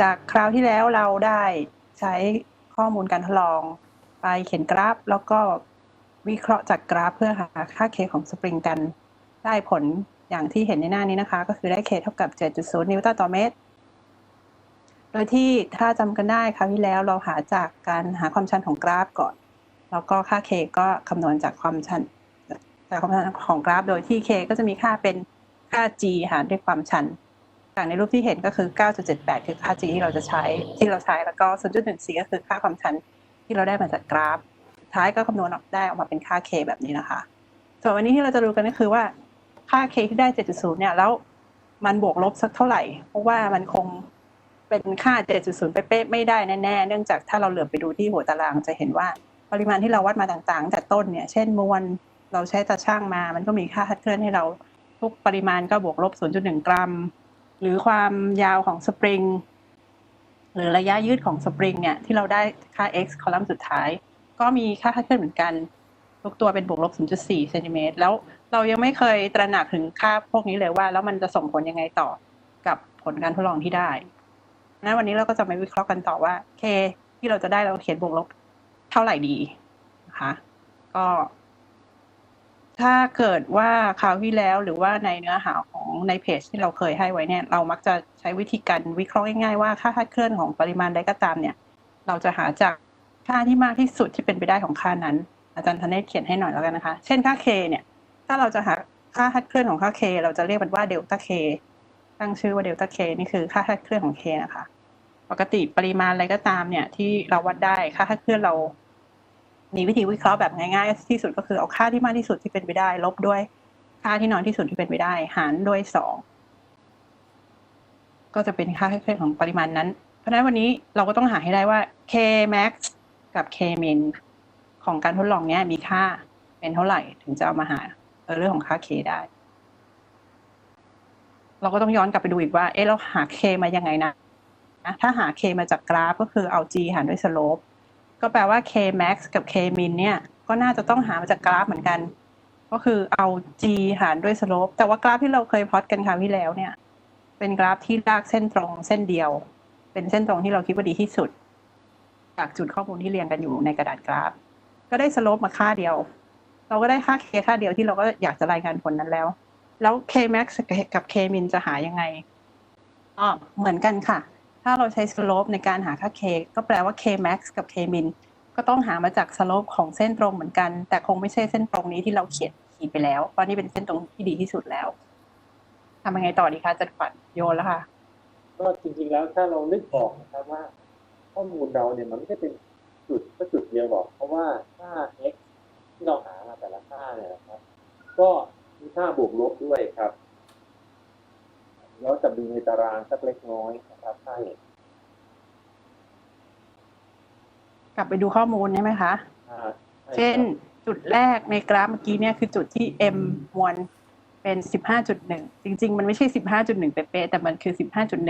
จากคราวที่แล้วเราได้ใช้ข้อมูลการทดลอง ไปเขียนกราฟ แล้วก็วิเคราะห์จากกราฟเพื่อหาค่า k ของสปริงกัน ได้ผลอย่างที่เห็นในหน้านี้นะคะ ก็คือได้ k เท่ากับ 7.0 นิวตันต่อเมตร โดยที่ถ้าจำกันได้คราวที่แล้วเราหาจากการหาความชันของกราฟก่อน แล้วก็ค่า k ก็คำนวณจากความชันจากความชันของกราฟ โดยที่ k ก็จะมีค่าเป็นค่า g หารด้วยความชัน ในรูปที่เห็นก็คือ 9.78 คือค่า g ที่เราจะใช้ที่เราใช้แล้วก็ 0.14 ก็คือค่าความชันที่เราได้มาจากกราฟ ท้ายก็คำนวณออกได้ออกมาเป็นค่า k แบบนี้นะคะ ส่วนวันนี้ที่เราจะดูกันก็คือว่าค่า k ที่ได้ 7.0 เนี่ยแล้วมันบวกลบสักเท่าไหร่ เพราะว่ามันคงเป็นค่า 7.0เป๊ะๆไม่ได้แน่ๆ เนื่องจากถ้าเราเหลือบไปดูที่หัวตารางจะเห็นว่าปริมาณที่เราวัดมาต่างๆ แต่ต้นเนี่ย เช่นมวลเราใช้ตาช่างมา มันก็มีค่าคัดเคลื่อนให้เราทุกปริมาณก็บวกลบ 0.1 กรัม หรือความยาวของสปริงหรือระยะยืดของสปริงเนี่ยที่เราได้ค่า x คอลัมน์สุดท้าย ก็มีค่าคาดเคลื่อนเหมือนกันทุกตัวเป็นบวกลบ 0.4เซนติเมตรแล้วเรายังไม่เคยตระหนักถึงค่าพวกนี้เลยว่า แล้วมันจะส่งผลยังไงต่อกับผลการทดลองที่ได้นั้นวันนี้เราก็จะมาวิเคราะห์กันต่อว่า k ที่เราจะได้เราเขียนบวกลบเท่าไหร่ดีนะคะก็ ถ้าเกิดว่าคราวที่แล้วหรือว่าในเนื้อหาของในเพจที่เราเคยให้ไว้เนี่ย เรามักจะใช้วิธีการวิเคราะห์ง่ายๆว่าค่าคาดเคลื่อนของปริมาณใดก็ตามเนี่ย เราจะหาจากค่าที่มากที่สุดที่เป็นไปได้ของค่านั้น อาจารย์ธเนศเขียนให้หน่อยแล้วกันนะคะ เช่นค่า k เนี่ย ถ้าเราจะหาค่าคาดเคลื่อนของค่า k เราจะเรียกมันว่าเดลต้า k ตั้งชื่อว่าเดลต้า k นี่คือค่าคาดเคลื่อนของ k นะคะ ปกติปริมาณอะไรก็ตามเนี่ยที่เราวัดได้ค่าคาดเคลื่อนเรา มีวิธีวิเคราะห์แบบง่ายๆ ที่สุดก็คือเอาค่าที่มากที่สุดที่เป็นไปได้ ลบด้วยค่าที่น้อยที่สุดที่เป็นไปได้ หารด้วยสองก็จะเป็นค่าเคลื่อนของปริมาณนั้น เพราะฉะนั้นวันนี้เราก็ต้องหาให้ได้ว่า k max กับ k min ของการทดลองนี้มีค่าเป็นเท่าไหร่ถึงจะเอามาหาเรื่องของค่า k ได้ เราก็ต้องย้อนกลับไปดูอีกว่า เอ๊ะเราหา k มายังไงนะ ถ้าหา k มาจากกราฟก็คือเอา g หารด้วย slope ก็แปลว่า k max กับ k min เนี่ย ก็น่าจะต้องหามาจากกราฟเหมือนกัน ก็คือเอา g หารด้วย slope แต่ว่ากราฟที่เราเคยพอดกันคราวที่แล้วเนี่ย เป็นกราฟที่ลากเส้นตรงเส้นเดียว เป็นเส้นตรงที่เราคิดว่าดีที่สุด จากจุดข้อมูลที่เรียงกันอยู่ในกระดาษกราฟ ก็ได้ slope มาค่าเดียว เราก็ได้ค่า k ค่าเดียวที่เราก็อยากจะรายงานผลนั้นแล้ว แล้ว k max กับ k min จะหายังไงอ๋อเหมือนกันค่ะ ถ้าเราใช้ slope ในการหาค่า k ก็แปลว่า k max กับ k min ก็ต้องหามาจาก slope ของเส้นตรงเหมือนกัน แต่คงไม่ใช่เส้นตรงนี้ที่เราเขียนขีดไปแล้ว เพราะนี่เป็นเส้นตรงที่ดีที่สุดแล้วทำยังไงต่อดีคะจัดขวัญโยนแล้วค่ะก็จริงๆแล้วถ้าเรานึกออกนะครับว่า ข้อมูลเราเนี่ยมันไม่ใช่เป็นจุดก็จุดเดียวหรอก เพราะว่าค่า x ที่เราหามาแต่ละค่าเนี่ยนะครับ ก็มีค่าบวกลบด้วยครับ แล้วจะดูในตารางสักเล็กน้อยนะครับค่า x กลับไปดูข้อมูลได้ไหมคะค่าใช่เช่นครับจุดแรกในกราฟเมื่อกี้เนี่ยคือจุดที่ m มวลเป็น 15.1 จริง ๆ มันไม่ใช่ 15.1 เป๊ะๆแต่มันคือ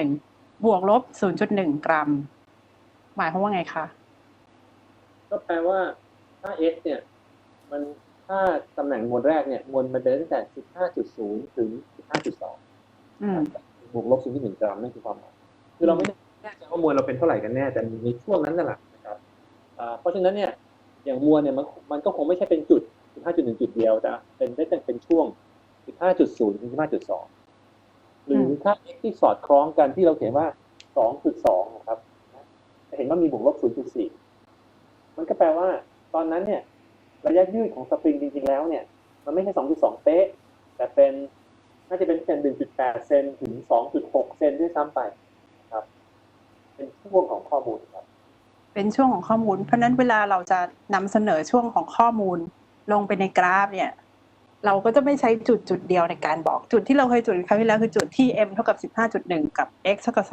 15.1 บวกลบ 0.1 กรัม หมายความว่าไงคะ ก็แปลว่าค่า x เนี่ย มันค่าตำแหน่งมวลแรกเนี่ย มวลมันเป็นตั้งแต่ 15.0 ถึง 15.2อืม บวกลบ0.1กรัมนั่นคือความหมายคือเราไม่แน่ใจว่ามวลเราเป็นเท่าไหร่กันแน่แต่ในช่วงนั้นนั่นแหละนะครับอ่าเพราะฉะนั้นเนี่ยอย่างมวลเนี่ยมันมันก็คงไม่ใช่เป็นจุด15.1จุดเดียวแต่เป็นได้แต่เป็นช่วง15.0ถึง15.2หรือค่า x ที่สอดคล้องกันที่เราเขียนว่า2.2นะครับจะเห็นว่ามีบวกลบ0.4มันก็แปลว่า ตอนนั้นเนี่ยระยะยืดของสปริงจริงๆแล้วเนี่ย มันไม่ใช่2.2เป๊ะแต่เป็น น่าจะเป็นแค่1.8 เซนถึง 2.6 เซนด้วยซ้ำไปครับ เป็นช่วงของข้อมูลครับ เป็นช่วงของข้อมูล เพราะฉะนั้นเวลาเราจะนำเสนอช่วงของข้อมูล ลงไปในกราฟเนี่ย เราก็จะไม่ใช้จุดจุดเดียวในการบอกจุดที่เราเคยจุดครั้งที่แล้วคือจุดที่ m เท่ากับ 15.1 กับ x เท่ากับ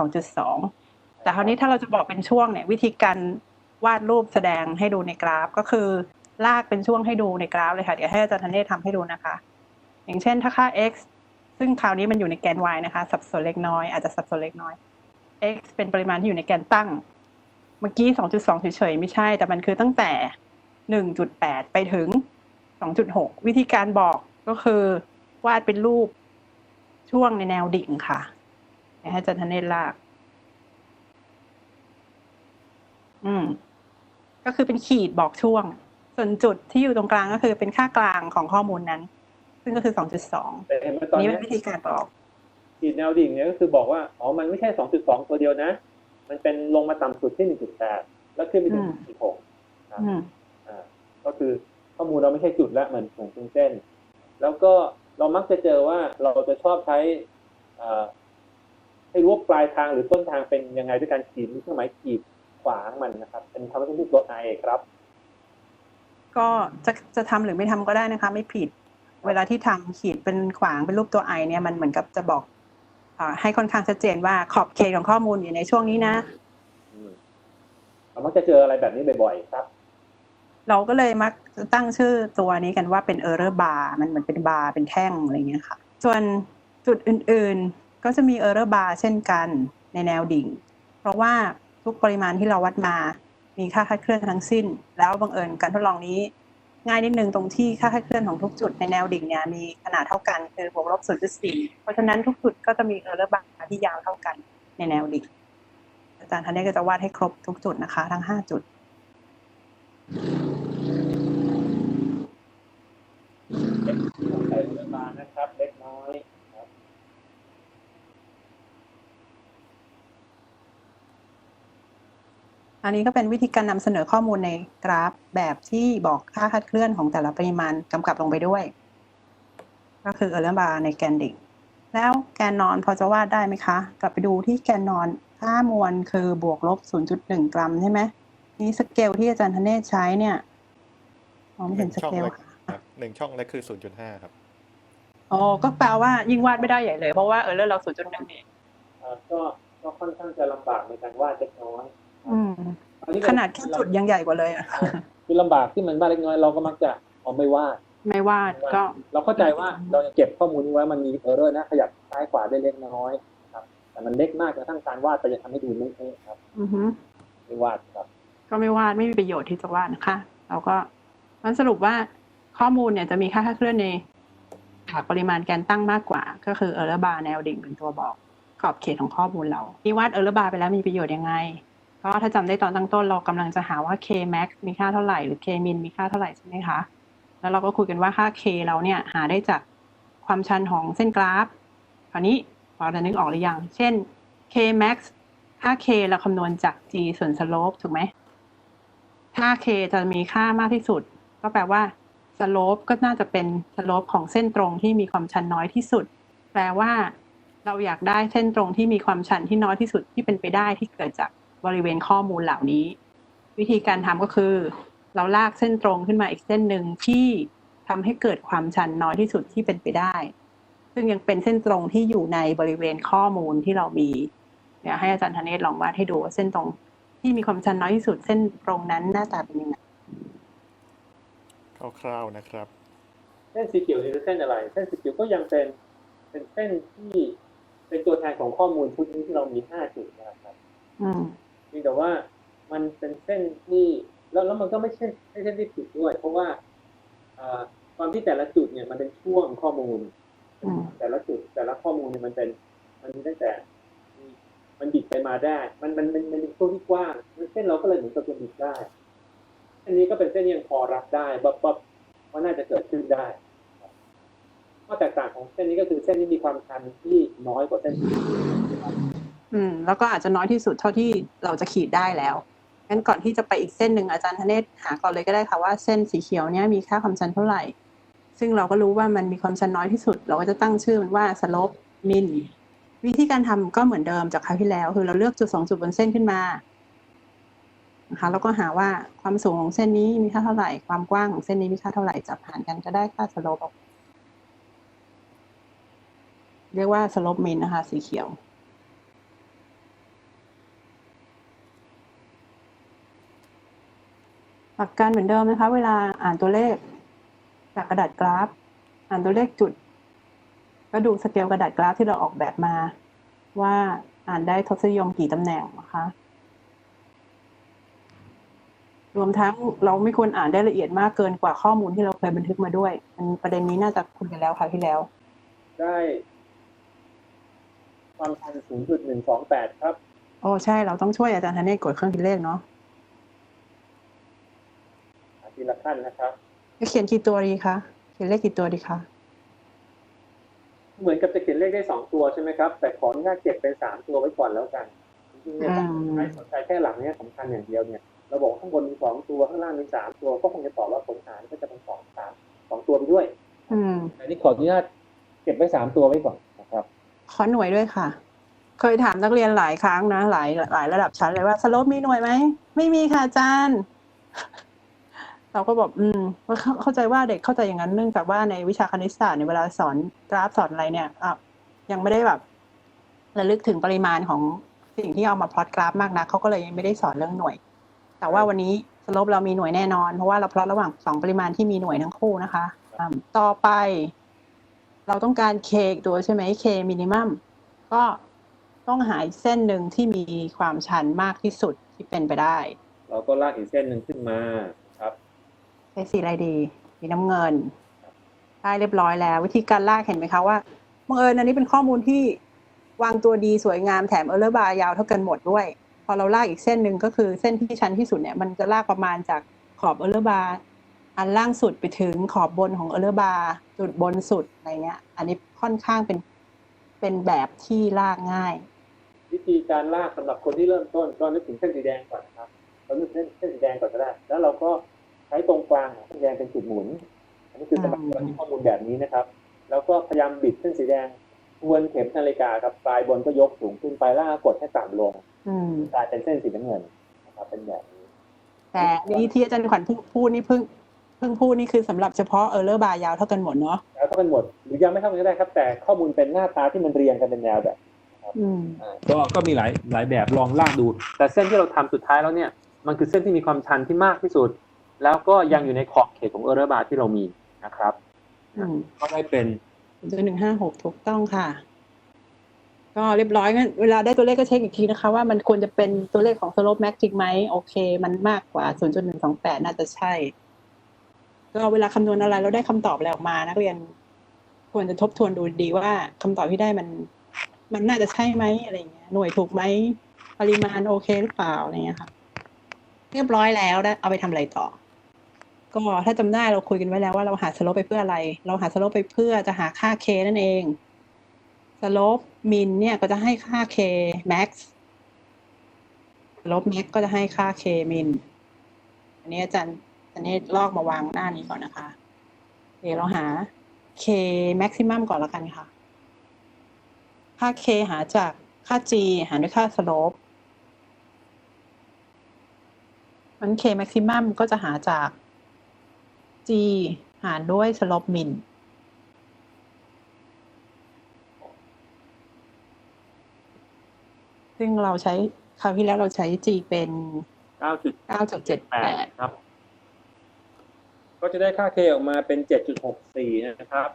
2.2 แต่คราวนี้ถ้าเราจะบอกเป็นช่วงเนี่ยวิธีการวาดรูปแสดงให้ดูในกราฟก็คือ ลากเป็นช่วงให้ดูในกราฟเลยค่ะ เดี๋ยวให้อาจารย์ธเนศทำให้ดูนะคะ อย่างเช่นถ้าค่า x ซึ่งคราวนี้มันอยู่ในแกน y นะคะ สับสนเล็กน้อย อาจจะสับสนเล็กน้อย x เป็นปริมาณที่อยู่ในแกนตั้ง เมื่อกี้ 2.2 เฉยๆ ไม่ใช่ แต่มันคือตั้งแต่ 1.8 ไปถึง 2.6 วิธีการบอกก็คือ วาดเป็นรูปช่วงในแนวดิ่งค่ะ ให้อาจารย์ธเนศลาก อืม ก็คือเป็นขีดบอกช่วง ส่วนจุดที่อยู่ตรงกลางก็คือเป็นค่ากลางของข้อมูลนั้น ซึ่งก็คือสองจุดสองแต่เห็นไหมตอนนี้เนี้เป็ยนวิธีการบอกขีดแนวดิ่งเนี่ยก็คือบอกว่าอ๋อมันไม่ใช่ 2.2 ตัวเดียวนะ มันเป็นลงมาต่ำสุดที่ 1.8 แล้วขึ้นไปถึง1.6ครับอืมอ่าก็คือข้อมูลเราไม่ใช่จุดละเหมือนเหมือนเป็นเส้น แล้วก็เรามักจะเจอว่าเราจะชอบใช้อ่าให้รู้ว่าปลายทางหรือต้นทางเป็นยังไงด้วยการขีดมีเครื่องหมายขีดขวางมันนะครับ เป็นคำว่ารูปตัวไอครับ ก็จะจะทำหรือไม่ทำก็ได้นะคะ ไม่ผิด เวลาที่ทำขีดเป็นขวางเป็นรูปตัวไอเนี่ยมันเหมือนกับจะบอกอาให้ค่อนข้างชัดเจนว่าขอบเขตของข้อมูลอยู่ในช่วงนี้นะอืมเรามักจะเจออะไรแบบนี้บ่อยๆครับ เราก็เลยมักจะตั้งชื่อตัวนี้กันว่าเป็น error bar มันเหมือนเป็นบาร์เป็นแท่งอะไรเงี้ยค่ะ ส่วนจุดอื่นๆ ก็จะมี error bar เช่นกันในแนวดิ่ง เพราะว่าทุกปริมาณที่เราวัดมา มีค่าคลาดเคลื่อนทั้งสิ้น แล้วบังเอิญการทดลองนี้ ง่ายนิดนึงตรงที่ค่าคลาดเคลื่อนของทุกจุดในแนวดิ่งเนี่ยมีขนาดเท่ากันคือบวกลบสี่เพราะฉะนั้นทุกจุดก็จะมี error bar ที่ยาวเท่ากันในแนวดิ่งอาจารย์ทันเนศก็จะวาดให้ครบทุกจุดนะคะ ทั้งห้าจุด เล็กใส่เรือมานะครับ เล็กน้อยครับ อันนี้ก็เป็นวิธีการนำเสนอข้อมูลในกราฟแบบที่บอกค่าคลาดเคลื่อนของแต่ละปริมาณกำกับลงไปด้วย ก็คือเออร์เลนบาร์ในแกนดิ่งแล้วแกนนอนพอจะวาดได้ไหมคะ กลับไปดูที่แกนนอนค่ามวลคือบวกลบ 0.1 กรัมใช่ไหมนี่สเกลที่อาจารย์ธเนศใช้เนี่ยมองไม่เห็นสเกลหนึ่งช่องเล็กครับหนึ่งช่องเล็กคือ 0.5 ครับอ๋อก็แปลว่ายิ่งวาดไม่ได้ใหญ่เลย เพราะว่าเออร์เลนเรา 0.1เองเอ่อก็ก็ค่อนข้างจะลำบากในการวาดเล็กน้อย อืมอันนี้ขนาดแค่จุดยังใหญ่กว่าเลยอะคือลำบากที่มันวาดเล็กน้อยเราก็มักจะเอาไม่วาดไม่วาดก็ เราเข้าใจว่าเราจะเก็บข้อมูลนี้ไว้มันมีเออร์เรอร์นะขยับซ้ายขวาได้เล็กน้อยครับ แต่มันเล็กมากจนกระทั่งการวาดไปจะทำให้ดูไม่เท่ครับ อือฮึไม่วาดครับ ก็ไม่วาดไม่มีประโยชน์ที่จะวาดนะคะเราก็มันสรุปว่าข้อมูลเนี่ยจะมีค่าคลาดเคลื่อนในหากปริมาณแกนตั้งมากกว่า ก็คือเออร์เลบาร์แนวดิ่งเป็นตัวบอกขอบเขตของข้อมูลเราที่วาดเออร์เลบาร์ไปแล้วมีประโยชน์ยังไง ก็ถ้าจำได้ตอนตั้งต้นเรากำลังจะหาว่า k max มีค่าเท่าไหร่หรือ k min มีค่าเท่าไหร่ใช่ไหมคะ แล้วเราก็คุยกันว่าค่า k เราเนี่ยหาได้จากความชันของเส้นกราฟ คราวนี้พอจะนึกออกหรือยัง เช่น k max ค่า k เราคำนวณจาก g ส่วน slope ถูกไหมถ้า k จะมีค่ามากที่สุด ก็แปลว่า slope ก็น่าจะเป็น slope ของเส้นตรงที่มีความชันน้อยที่สุด แปลว่า เราอยากได้เส้นตรงที่มีความชันที่น้อยที่สุดที่เป็นไปได้ที่เกิดจาก บริเวณข้อมูลเหล่านี้ วิธีการทำก็คือ เราลากเส้นตรงขึ้นมาอีกเส้นหนึ่งที่ทำให้เกิดความชันน้อยที่สุดที่เป็นไปได้ ซึ่งยังเป็นเส้นตรงที่อยู่ในบริเวณข้อมูลที่เรามีเดี๋ยวให้อาจารย์ธเนศลองวาดให้ดูว่าเส้นตรงที่มีความชันน้อยที่สุดเส้นตรงนั้นหน้าตาเป็นยังไงคร่าวๆนะครับ เส้นสีเขียวนี่คือเส้นอะไร เส้นสีเขียวก็ยังเป็นเป็นเส้นที่เป็นตัวแทนของข้อมูลชุดนี้ที่เรามีห้าจุดนะครับ อืมเพียงแต่ว่ามันเป็นเส้นที่แล้วแล้วมันก็ไม่ใช่ไม่ใช่เส้นที่ผิดด้วย เพราะว่าความที่แต่ละจุดเนี่ยมันเป็นช่วงข้อมูล แต่ละจุดแต่ละข้อมูลเนี่ยมันเป็นมันมีตั้งแต่ มันบิดไปมาได้ มันมันมันมันเป็นช่วงที่กว้างเส้นเราก็เลยเหมือนกับจะบิดได้เส้นนี้ก็เป็นเส้นที่ยังพอรับได้บ๊อบบ๊อบว่าน่าจะเกิดขึ้นได้ข้อแตกต่างของเส้นนี้ก็คือเส้นนี้มีความชันที่น้อยกว่าเส้น อืมแล้วก็อาจจะน้อยที่สุดเท่าที่เราจะขีดได้แล้วงั้นก่อนที่จะไปอีกเส้นหนึ่งอาจารย์ธเนศหาก่อนเลยก็ได้ค่ะว่าเส้นสีเขียวเนี้ยมีค่าความชันเท่าไหร่ ซึ่งเราก็รู้ว่ามันมีความชันน้อยที่สุด เราก็จะตั้งชื่อมันว่า slope min วิธีการทำก็เหมือนเดิมจากคราวที่แล้ว คือเราเลือกจุดสองจุดบนเส้นขึ้นมานะคะแล้วก็หาว่าความสูงของเส้นนี้มีค่าเท่าไหร่ ความกว้างของเส้นนี้มีค่าเท่าไหร่จับหารกันก็ได้ค่า slope เรียกว่า slope min นะคะ สีเขียว หลักการเหมือนเดิมนะคะ เวลาอ่านตัวเลข จากกระดาษกราฟ อ่านตัวเลขจุด ก็ดูสเกลกระดาษกราฟที่เราออกแบบมา ว่าอ่านได้ทศนิยมกี่ตำแหน่งนะคะ รวมทั้งเราไม่ควรอ่านได้ละเอียดมากเกินกว่าข้อมูลที่เราเคยบันทึกมาด้วยอันประเด็นนี้น่าจะคุยกันแล้วค่ะที่แล้ว ได้ความชัน0.128 ครับ โอ้ใช่เราต้องช่วยอาจารย์ธเนศกดเครื่องคิดเลขเนาะ ท่านนะครับจะเขียนกี่ตัวดีคะเขียนเลขกี่ตัวดีคะเหมือนกับจะเขียนเลขได้สองตัวใช่ไหมครับ แต่ขออนุญาตเก็บเป็นสามตัวไว้ก่อนแล้วกันจริงๆเนี่ยอืมใช้สนใจแค่หลังเนี้สำคัญอย่างเดียวเนี่ยเราบอกว่าข้างบนมีสองตัวข้างล่างมีสามตัวก็คงจะตอบว่าผลหารก็จะเป็นสองสามสองตัวไปด้วยอืมอันนี้ขออนุญาตเก็บไว้สามตัวไว้ก่อนนะครับ ขอหน่วยด้วยค่ะ เคยถามนักเรียนหลายครั้งนะ หลายหลายระดับชั้นเลยว่าสโลปมีหน่วยไหมไม่มีค่ะอาจารย์ เราก็บอกอืมเข้าเข้าใจว่าเด็กเข้าใจอย่างนั้นเนื่องจากว่าในวิชาคณิตศาสตร์ในเวลาสอนกราฟสอนอะไรเนี่ยอะยังไม่ได้แบบระลึกถึงปริมาณของสิ่งที่เอามาพลอตกราฟมากนะเขาก็เลยยังไม่ได้สอนเรื่องหน่วย แต่ว่าวันนี้สลปเรามีหน่วยแน่นอน เพราะว่าเราพลอตระหว่างสองปริมาณที่มีหน่วยทั้งคู่นะคะต่อไป เราต้องการ k อีกตัวใช่ไหม k minimum ก็ต้องหาเส้นหนึ่งที่มีความชันมากที่สุดที่เป็นไปได้ เราก็ลากอีกเส้นหนึ่งขึ้นมา ช้สีอะไรดีสีน้ำเงินได้เรียบร้อยแล้ว วิธีการลากเห็นไหมคะว่าบังเอิญอันนี้เป็นข้อมูลที่วางตัวดีสวยงามแถมเออร์เลอร์บาร์ยาวเท่ากันหมดด้วย พอเราลากอีกเส้นหนึ่งก็คือเส้นที่ชันที่สุดเนี่ยมันจะลากประมาณจากขอบเออร์เลอร์บาร์อันล่างสุดไปถึงขอบบนของเออร์เลอร์บาร์จุดบนสุดอะไรเงี้ย อันนี้ค่อนข้างเป็นเป็นแบบที่ลากง่าย วิธีการลากสำหรับคนที่เริ่มต้นก็นึกถึงเส้นสีแดงก่อนนะครับเรานึกถึงเส้นสีแดงก่อนก็ได้ แล้วเราก็ ใช้ตรงกลางของเส้นแดงเป็นจุดหมุน อันนี้คือสำหรับคนที่ข้อมูลแบบนี้นะครับ แล้วก็พยายามบิดเส้นสีแดงทวนเข็มนาฬิกาครับปลายบนก็ยกสูงขึ้นไปล่างก็กดให้ต่ำลงอืมกลายเป็นเส้นสีน้ำเงินนะครับเป็นแบบนี้แต่นี่ที่อาจารย์ขวัญเพิ่งพูดนี่เพิ่งเพิ่งพูดนี่คือสำหรับเฉพาะเออร์เลอร์บาร์ยาวเท่ากันหมดเนาะแล้วก็เป็นหมดหรือยังไม่เท่ากันก็ได้ครับ แต่ข้อมูลเป็นหน้าตาที่มันเรียงกันเป็นแนวแบบอืมอ่าก็ก็มีหลายหลายแบบลองลากดู แต่เส้นที่เราทำสุดท้ายแล้วเนี่ย มันคือเส้นที่มีความชันที่มากที่สุด แล้วก็ยังอยู่ในขอบเขตของเออร์เรบาร์ที่เรามีนะครับอืมก็ได้เป็นตัวหนึ่งห้าหกถูกต้องค่ะ ก็เรียบร้อยงั้นเวลาได้ตัวเลขก็เช็คอีกทีนะคะ ว่ามันควรจะเป็นตัวเลขของ slope max จริงไหมโอเค มันมากกว่า0.128น่าจะใช่ ก็เวลาคำนวณอะไรเราได้คำตอบอะไรออกมา นักเรียนควรจะทบทวนดูดีว่าคำตอบที่ได้มัน มันน่าจะใช่ไหมอะไรเงี้ยหน่วยถูกไหมปริมาณโอเคหรือเปล่าอะไรเงี้ยค่ะ เรียบร้อยแล้วได้เอาไปทำอะไรต่อ ก็ถ้าจำได้เราคุยกันไว้แล้วว่าเราหาสโลปไปเพื่ออะไร เราหาสโลปไปเพื่อจะหาค่า k นั่นเองสโลปมินเนี่ยก็จะให้ค่า k max สโลป max ก็จะให้ค่า k min อันนี้อาจารย์อันนี้ลอกมาวางหน้านี้ก่อนนะคะ เดี๋ยวเราหา k maximum ก่อนล้วกันค่ะ ค่า k หาจากค่า g หารด้วยค่าสโลปมัน k maximum ก็จะหาจาก g หารด้วย slope min ซึ่งเราใช้คราวที่แล้วเราใช้ g เป็น9.8 9.78 ครับ ก็จะได้ค่า K ออกมาเป็น 7.64 นะครับ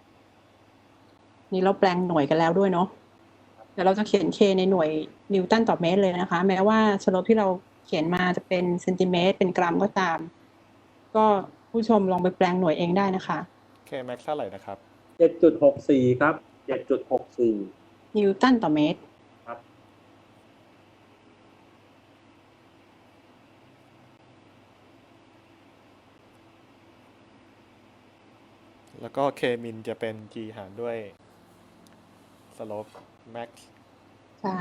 นี่เราแปลงหน่วยกันแล้วด้วยเนาะเดี๋ยวเราจะเขียน k ในหน่วยนิวตันต่อเมตรเลยนะคะ แม้ว่าสโลปที่เราเขียนมาจะเป็นเซนติเมตร เป็นกรัมก็ตาม ก็ ผู้ชมลองไปแปลงหน่วยเองได้นะคะ K max เท่าไหร่นะครับ7.64ครับ7.64นิวตันต่อเมตรครับแล้วก็ K min จะเป็น G หารด้วย slope max ใช่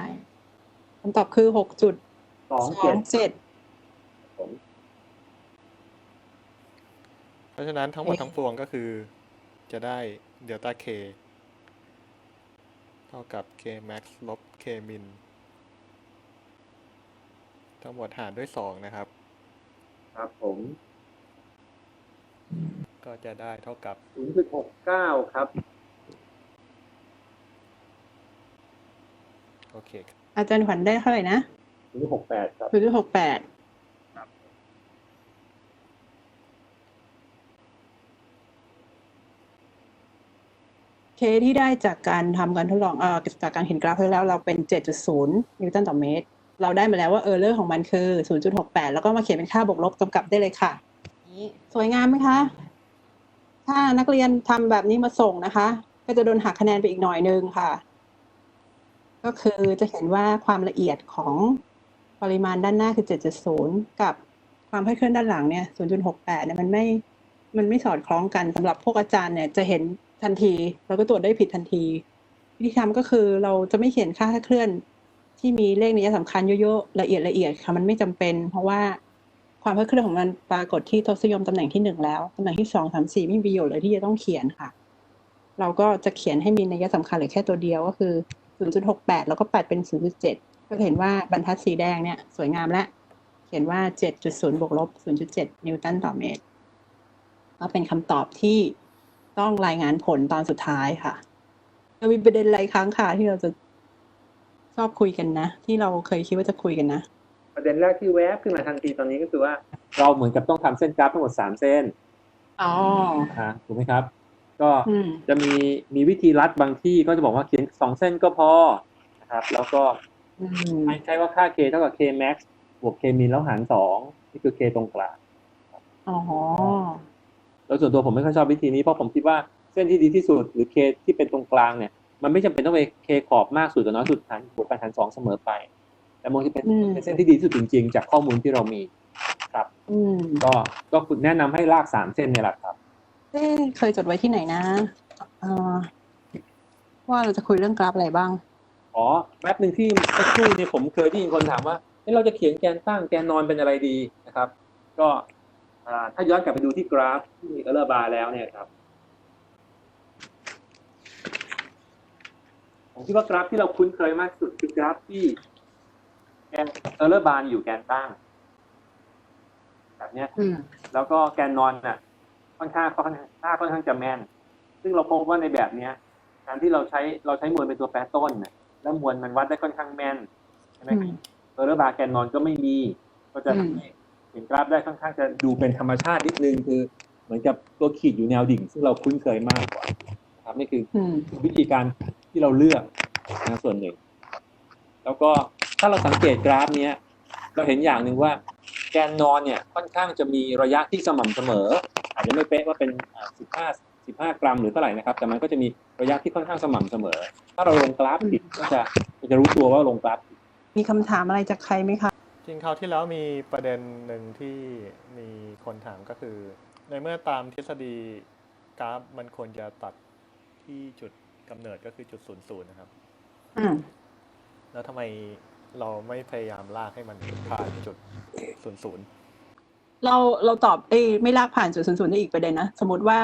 คำตอบคือหกจุดสอง27เจ็ดผม ราะฉะนั้นทั้งหมดทั้งปวงก็คือจะได้เดลต้าเคเท่ากับ k max ลบ k min ทั้งหมดหารด้วยสองนะครับ ครับผม ก็จะได้เท่ากับ 0.69 ครับ โอเค อาจารย์ขวัญได้เท่าไหร่นะ0.68 ครับ0.68 เคที่ได้จากการทำการทดลองเอ่อจากการเห็นกราฟไปแล้วเราเป็น 7.0 นิวตันต่อเมตร เราได้มาแล้วว่าเออร์เลอร์ของมันคือ 0.68 แล้วก็มาเขียนเป็นค่าบวกลบกำกับได้เลยค่ะนี่สวยงามไหมคะ ถ้านักเรียนทำแบบนี้มาส่งนะคะ ก็จะโดนหักคะแนนไปอีกหน่อยนึงค่ะ ก็คือจะเห็นว่าความละเอียดของปริมาณด้านหน้าคือ 7.0 กับความคลาดเคลื่อนด้านหลังเนี่ย 0.68 เนี่ยมันไม่ มันไม่สอดคล้องกันสำหรับพวกอาจารย์เนี่ยจะเห็น ทันทีแล้วก็ตรวจได้ผิดทันทีวิธีทำก็คือเราจะไม่เขียนค่าเคลื่อน ที่มีเลขนัยสำคัญเยอะๆละเอียดละเอียดค่ะมันไม่จำเป็น เพราะว่าความคาดเคลื่อนของมันปรากฏที่ทศนิยมตำแหน่งที่หนึ่งแล้วตำแหน่งที่สองสามสี่ไม่มีประโยชน์เลยที่จะต้องเขียนค่ะ เราก็จะเขียนให้มีนัยสำคัญหลือแค่ตัวเดียวก็คือ0.68แปดแล้วก็แปดเป็น0.7ก็เห็นว่าบรรทัดสีแดงเนี่ยสวยงามและเขียนว่า7.0บวกลบ0.7นิวตันต่อเมตรก็เป็นคำตอบที่ ต้องรายงานผลตอนสุดท้ายค่ะจะมีประเด็นอะไรค้างค่ะที่เราจะชอบคุยกันนะ ที่เราเคยคิดว่าจะคุยกันนะ ประเด็นแรกที่แวบขึ้นมาทันทีตอนนี้ก็คือว่า เราเหมือนกับต้องทำเส้นกราฟทั้งหมดสามเส้นอ๋อนะฮะถูกไหมครับ ก็อืมจะมีมีวิธีรัดบางที่ก็จะบอกว่าเขียนสองเส้นก็พอนะครับ แล้วก็อืมให้ใช้ว่าค่า k เท่ากับ k max บวก k min แล้วหารสองนี่คือ k ตรงกลางอ๋อ แล้วส่วนตัวผมไม่ค่อยชอบวิธีนี้เพราะผมคิดว่าเส้นที่ดีที่สุดหรือ k ที่เป็นตรงกลางเนี่ย มันไม่จำเป็นต้องไป k ขอบมากสุดกับน้อยสุดหารบวกกันหารสองเสมอไป แต่มันจะเป็นอืมเป็นเส้นที่ดีที่สุดจริง ๆ จากข้อมูลที่เรามีครับอืมก็ก็คุณแนะนำให้ลากสามเส้นเนี่ยแหละครับเอ๊ะเคยจดไว้ที่ไหนนะเอ่อว่าเราจะคุยเรื่องกราฟอะไรบ้าง อ๋อแป๊บหนึ่งที่สักครู่เนี่ยผมเคยได้ยินคนถามว่าเอ๊ะเราจะเขียนแกนตั้งแกนนอนเป็นอะไรดีนะครับ ก็อ่า ถ้าย้อนกลับไปดูที่กราฟที่มีเออร์บาร์แล้วเนี่ยครับผมคิดว่ากราฟที่เราคุ้นเคยมากที่สุดคือกราฟที่แกนเออร์บาร์อยู่แกนตั้ง แบบเนี้ยอืมแล้วก็แกนนอนน่ะค่อนข้างค่อนข้างค่าค่อนข้างจะแม่น ซึ่งเราพบว่าในแบบเนี้ย การที่เราใช้เราใช้มวลเป็นตัวแปรต้นน่ะแล้วมวลมันวัดได้ค่อนข้างแม่นใช่ไหมอืครับมเออร์บาร์แกนนอนก็ไม่มี ก็จะอืมทำให้เห็นกราฟได้ค่อนข้างจะดูเป็นธรรมชาตินิดนึงคือเหมือนกับตัวขีดอยู่แนวดิ่ง ซึ่งเราคุ้นเคยมากกว่านะครับนี่คืออืมวิธีการที่เราเลือกนะส่วนหนึ่ง แล้วก็ถ้าเราสังเกตกราฟเนี้ยเราเห็นอย่างหนึ่งว่าแกนนอนเนี่ยค่อนข้างจะมีระยะที่สม่ำเสมอ อาจจะไม่เป๊ะว่าเป็นสิบห้าสิบห้ากรัมหรือเท่าไหร่นะครับ แต่มันก็จะมีระยะที่ค่อนข้างสม่ำเสมอ ถ้าเราลงกราฟผิดก็จะจะรู้ตัวว่าลงกราฟผิดมีคำถามอะไรจากใครไหมคะจ ริงคราวที่แล้วมีประเด็นหนึ่งที่มีคนถามก็คือ ในเมื่อตามทฤษฎีกราฟมันควรจะตัดที่จุดกำเนิดก็คือจุดศูนย์ศูนย์นะครับ อืมแล้วทำไมเราไม่พยายามลากให้มันผ่านจุดศูนย์ศูนย์เราเราตอบเอ้ยไม่ลากผ่านจุดศูนย์ศูนย์ได้อีกประเด็นนะ สมมติว่า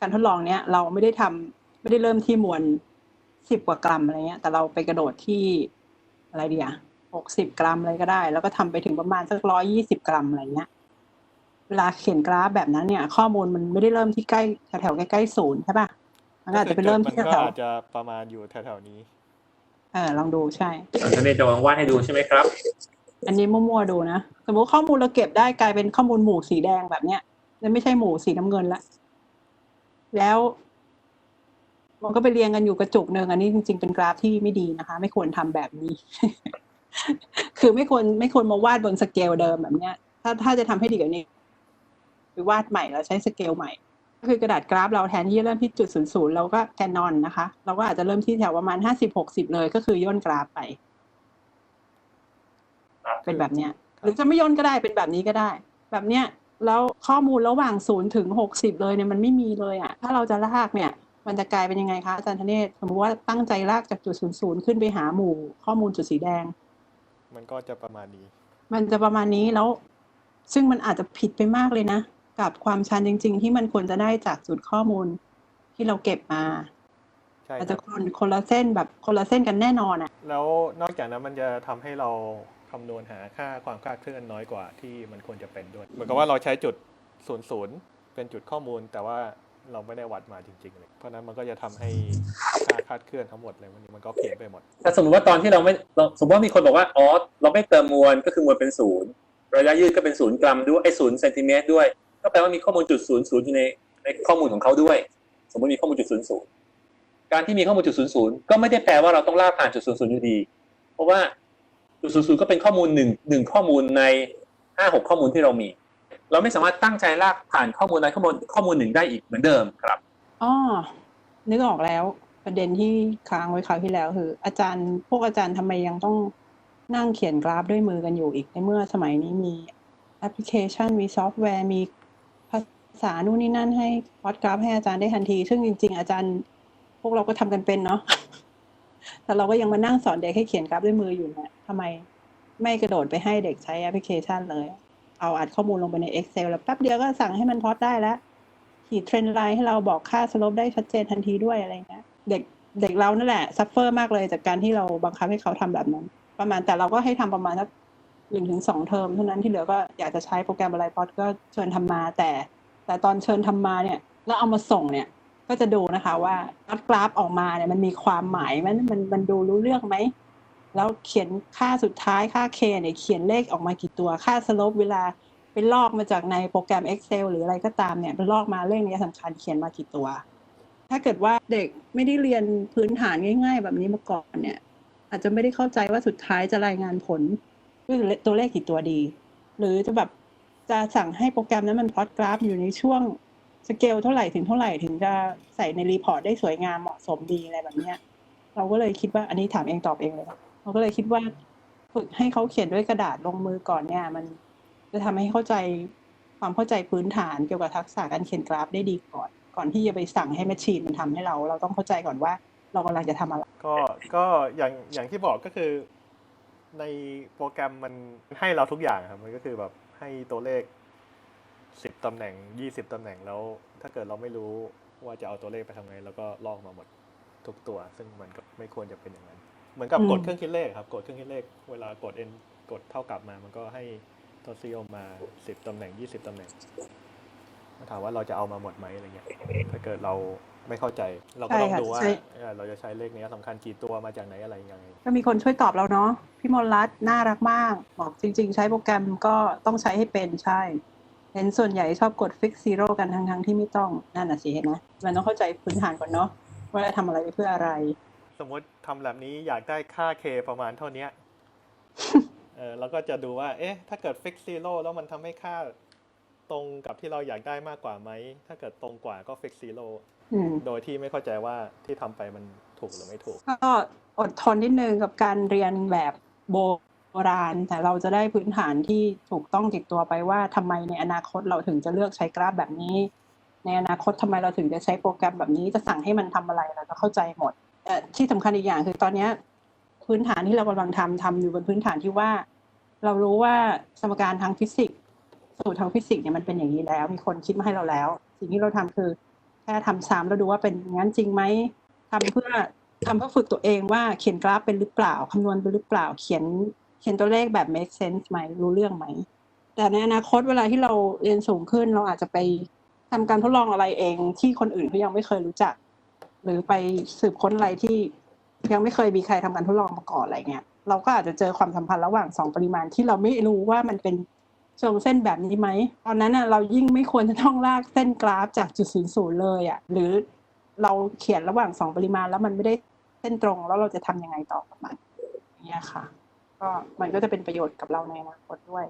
การทดลองเนี้ยเราไม่ได้ทำไม่ได้เริ่มที่มวลสิบกว่ากรัมอะไรเงี้ย แต่เราไปกระโดดที่อะไรเดีย หกสิบกรัมอะไรก็ได้ แล้วก็ทำไปถึงประมาณสักร้อยยี่สิบกรัมอะไรเงี้ยเวลาเขียนกราฟแบบนั้นเนี่ย ข้อมูลมันไม่ได้เริ่มที่ใกล้แถวๆใกล้ๆศูนย์ใช่ปะมันก็อาจจะไปเริ่มมันที่ก็แถวอาจจะประมาณอยู่แถวๆนี้ๆเออลองดูใช่ท่านเนจะลองวาดให้ดูใช่ไหมครับ อันนี้มั่วๆดูนะสมมติข้อมูลเราเก็บได้กลายเป็นข้อมูลหมู่สีแดงแบบเนี้ยแล้วไม่ใช่หมู่สีน้ำเงินละแล้ว มันก็ไปเรียงกันอยู่กระจุกหนึ่งอันนี้จริง ๆ เป็นกราฟที่ไม่ดีนะคะ ไม่ควรทำแบบนี้ คือไม่ควรไม่ควรมาวาดบนสเกลเดิมแบบเนี้ย ถ้าถ้าจะทำให้ดีกว่านี้ไปวาดใหม่แล้วใช้สเกลใหม่ ก็คือกระดาษกราฟเราแทนที่จะเริ่มที่จุดศูนย์ศูนย์เราก็แกนนอนนะคะ เราก็อาจจะเริ่มที่แถวประมาณห้าสิบหกสิบเลยก็คือย่นกราฟไป เป็นแบบเนี้ย หรือจะไม่ย่นก็ได้เป็นแบบนี้ก็ได้ แบบเนี้ยแล้วข้อมูลระหว่างศูนย์ถึงหกสิบเลยเนี่ยมันไม่มีเลยอะ ถ้าเราจะลากเนี่ย มันจะกลายเป็นยังไงคะอาจารย์ธเนศสมมติว่าตั้งใจลากจากจุดศูนย์ศูนย์ขึ้นไปหาหมู่ข้อมูลจุดสีแดง มันก็จะประมาณนี้ มันจะประมาณนี้แล้ว ซึ่งมันอาจจะผิดไปมากเลยนะ กับความชันจริง ๆ ที่มันควรจะได้จากจุดข้อมูลที่เราเก็บมาใช่อาจคจะรับคนคนละเส้นแบบคนละเส้นกันแน่นอนอะ แล้วนอกจากนั้นมันจะทำให้เราคำนวณหาค่าความคลาดเคลื่อนน้อยกว่าที่มันควรจะเป็นด้วย เหมือนกับว่าเราใช้จุดศูนย์ศูนย์เป็นจุดข้อมูล แต่ว่าเราไม่ได้วัดมาจริง ๆ เลย เพราะฉะนั้นมันก็จะทำให้ ค่าคลาดเคลื่อนทั้งหมดเลยวันนี้มันก็เพี้ยนไปหมดถ้าสมมติว่าตอนที่เราไม่เราสมมติว่ามีคนบอกว่าอ๋อเราไม่เติมมวลก็คือมวลเป็นศูนย์ระยะยืดก็เป็นศูนย์กรัมด้วยไอ้ศูนย์เซนติเมตรด้วย ก็แปลว่ามีข้อมูลจุดศูนย์ศูนย์อยู่ในในข้อมูลของเขาด้วย สมมติมีข้อมูลจุดศูนย์ศูนย์การที่มีข้อมูลจุดศูนย์ศูนย์ก็ไม่ได้แปลว่าเราต้องลากผ่านจุดศูนย์ศูนย์อยู่ดี เพราะว่าจุดศูนย์ศูนย์ก็เป็นข้อมูลหนึ่งหนึ่งข้อมูลในห้าหกข้อมูลที่เรามี เราไม่สามารถตั้งใจลากผ่านข้อมูลใดข้อมูลข้อมูลหนึ่งได้อีกเหมือนเดิมครับอ๋อนึกออกแล้ว ประเด็นที่ค้างไว้คราวที่แล้วคือ อาจารย์พวกอาจารย์ทำไมยังต้องนั่งเขียนกราฟด้วยมือกันอยู่อีกในเมื่อสมัยนี้มีแอปพลิเคชันมีซอฟต์แวร์มีภาษานู่นนี่นั่นให้พอดกราฟให้อาจารย์ได้ทันที ซึ่งจริง ๆ อาจารย์ พวกเราก็ทำกันเป็นเนาะแต่เราก็ยังมานั่งสอนเด็กให้เขียนกราฟด้วยมืออยู่เนี่ยทำไมไม่กระโดดไปให้เด็กใช้แอปพลิเคชันเลย เอาอัดข้อมูลลงไปใน Excel แล้วแป๊บเดียวก็สั่งให้มันพอดได้แล้วขีดเทรนด์ไลน์ให้เราบอกค่าสลปได้ชัดเจนทันทีด้วยอะไรเงี้ย เด็กเด็กเรานั่นแหละซัฟเฟอร์มากเลยจากการที่เราบังคับให้เขาทำแบบนั้น ประมาณแต่เราก็ให้ทำประมาณสักหนึ่งถึงสองเทอมเท่านั้นที่เหลือก็อยากจะใช้โปรแกรมอะไรพอดก็เชิญทำมาแต่ แต่ตอนเชิญทำมาเนี่ย แล้วเอามาส่งเนี่ย ก็จะดูนะคะว่าัดกราฟออกมาเนี่ยมันมีความหมายมันมันมันดูรู้เรื่องไหมแล้วเขียนค่าสุดท้ายค่า K เนี่ยเขียนเลขออกมากี่ตัวค่าสลปเวลาไปลอกมาจากในโปรแกรม Excel หรืออะไรก็ตามเนี่ยไปลอกมาเลขนี้สำคัญเขียนมากี่ตัว ถ้าเกิดว่าเด็กไม่ได้เรียนพื้นฐานง่าย ๆ แบบนี้มาก่อนเนี่ย อาจจะไม่ได้เข้าใจว่าสุดท้ายจะรายงานผลด้วยตัวเลขกี่ตัวดี หรือจะแบบจะสั่งให้โปรแกรมนั้นมันพลอตกราฟอยู่ในช่วงสเกลเท่าไหร่ถึงเท่าไหร่ถึงจะใส่ในรีพอร์ตได้สวยงามเหมาะสมดีอะไรแบบเนี้ย เราก็เลยคิดว่าอันนี้ถามเองตอบเองเลยเราก็เลยคิดว่าฝึกให้เขาเขียนด้วยกระดาษลงมือก่อนเนี่ย มันจะทำให้เข้าใจความเข้าใจพื้นฐานเกี่ยวกับทักษะการเขียนกราฟได้ดีก่อน ก่อนที่จะไปสั่งให้แมชชีนมันทำให้เรา เราต้องเข้าใจก่อนว่า เรากำลังจะทำอะไร ก็ก็อย่างอย่างที่บอกก็คือ ในโปรแกรมมันให้เราทุกอย่างครับมันก็คือแบบให้ตัวเลขสิบตำแหน่งยี่สิบตำแหน่งแล้ว ถ้าเกิดเราไม่รู้ว่าจะเอาตัวเลขไปทำไงเราก็ลอกมาหมดทุกตัว ซึ่งมันก็ไม่ควรจะเป็นอย่างนั้น เหมือนกับกดเครื่องคิดเลขครับ กดเครื่องคิดเลข เวลากด n กดเท่ากับมา มันก็ให้ตัวซีออมาสิบตำแหน่งยี่สิบตำแหน่ง ถามว่าเราจะเอามาหมดไหมอะไรเงี้ยถ้าเกิดเราไม่เข้าใจ เราก็ต้องใช่ค่ะดูว่าใช่เออเราจะใช้เลขนี้สำคัญกี่ตัวมาจากไหนอะไรยังไงก็มีคนช่วยตอบเราเนาะพี่มนรัตน์น่ารักมาก บอกจริง ๆ ใช้โปรแกรมก็ต้องใช้ให้เป็นใช่เห็นส่วนใหญ่ชอบกดฟิกซีโร่กันทั้งๆที่ไม่ต้องนั่นน่ะสิเห็นไหมมันต้องเข้าใจพื้นฐานก่อนเนาะว่าจะทำอะไรไปเพื่ออะไร สมมติทำแบบนี้อยากได้ค่า k ประมาณเท่าเนี้ยเออเราก็จะดูว่า เอ๊ะ ถ้าเกิด fix zero แล้วมันทำให้ค่า ตรงกับที่เราอยากได้มากกว่าไหม ถ้าเกิดตรงกว่าก็ fix zero อืมโดยที่ไม่เข้าใจว่าที่ทำไปมันถูกหรือไม่ถูก ก็อดทนนิดนึงกับการเรียนแบบโบราณ แต่เราจะได้พื้นฐานที่ถูกต้องติดตัวไปว่าทำไมในอนาคตเราถึงจะเลือกใช้กราฟแบบนี้ ในอนาคตทำไมเราถึงจะใช้โปรแกรมแบบนี้จะสั่งให้มันทำอะไรเราจะเข้าใจหมดแต่ที่สำคัญอีกอย่างคือตอนเนี้ยพื้นฐานที่เรากำลังทำทำอยู่บนพื้นฐานที่ว่า เรารู้ว่าสมการทางฟิสิกส์ สูตรทางฟิสิกส์เนี่ยมันเป็นอย่างนี้แล้ว มีคนคิดมาให้เราแล้ว สิ่งที่เราทำคือ แค่ทำซ้ำแล้วดูว่าเป็นอย่างนั้นจริงไหมทำเพื่อทำเพื่อฝึกตัวเองว่าเขียนกราฟเป็นหรือเปล่าคำนวณเป็นหรือเปล่า เขียนเขียนตัวเลขแบบ make sense ไหมรู้เรื่องไหม แต่ในอนาคตเวลาที่เราเรียนสูงขึ้นเราอาจจะไปทำการทดลองอะไรเองที่คนอื่นเขายังไม่เคยรู้จัก หรือไปสืบค้นอะไรที่ยังไม่เคยมีใครทำการทดลองมาก่อนอะไรเงี้ยเราก็อาจจะเจอความสัมพันธ์ระหว่างสองปริมาณที่เราไม่รู้ว่ามันเป็น เชิงเส้นแบบนี้ไหม ตอนนั้นน่ะเรายิ่งไม่ควรจะต้องลากเส้นกราฟจากจุดศูนย์ศูนย์เลยอะหรือเราเขียนระหว่างสองปริมาณแล้วมันไม่ได้เส้นตรงแล้วเราจะทำยังไงต่อกับมันเนี่ยค่ะ ก็มันก็จะเป็นประโยชน์กับเราในอนาคตด้วย